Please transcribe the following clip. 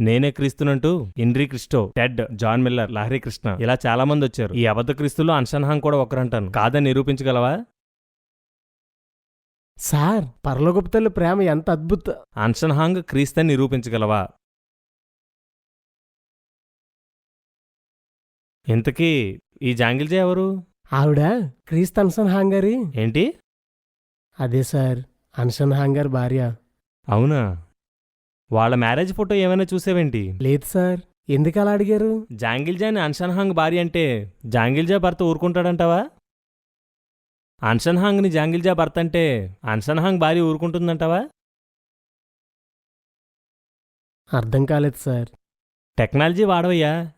నేనే క్రీస్తునంటూ Inri Cristo Ted John Miller Lahari Krishna ఇలా చాలా మంది వచ్చారు. ఈ అబద్ధ క్రీస్తులో అన్షన్హాంగ్ కూడా ఒకరంటాను. కాదని నిరూపించగలవా? సార్ పరలోకపు తల్లి ప్రేమ ఎంత అద్భుత. అన్షన్హాంగ్ క్రీస్తని నిరూపించగలవా? ఇంతకీ ఈ జాంగిల్జే ఎవరు? ఆవిడ క్రీస్తు అన్సన్ హాంగారి ఏంటి? అదే సార్ అన్సన్ హాంగార్ భార్య. అవునా? వాళ్ళ మ్యారేజ్ ఫోటో ఏమైనా చూసావేంటి? లేదు సార్. ఎందుకు అలా అడిగారు జాంగిల్జాని అన్షన్హాంగ్ భార్య అంటే జాంగిల్జా భర్త ఊరుకుంటాడంటావా? అన్షన్హాంగ్ని జాంగిల్జా భర్త అంటే అన్షన్హాంగ్ భార్య ఊరుకుంటుందంటావా? అర్థం కాలేదు సార్. టెక్నాలజీ వాడవయ్యా.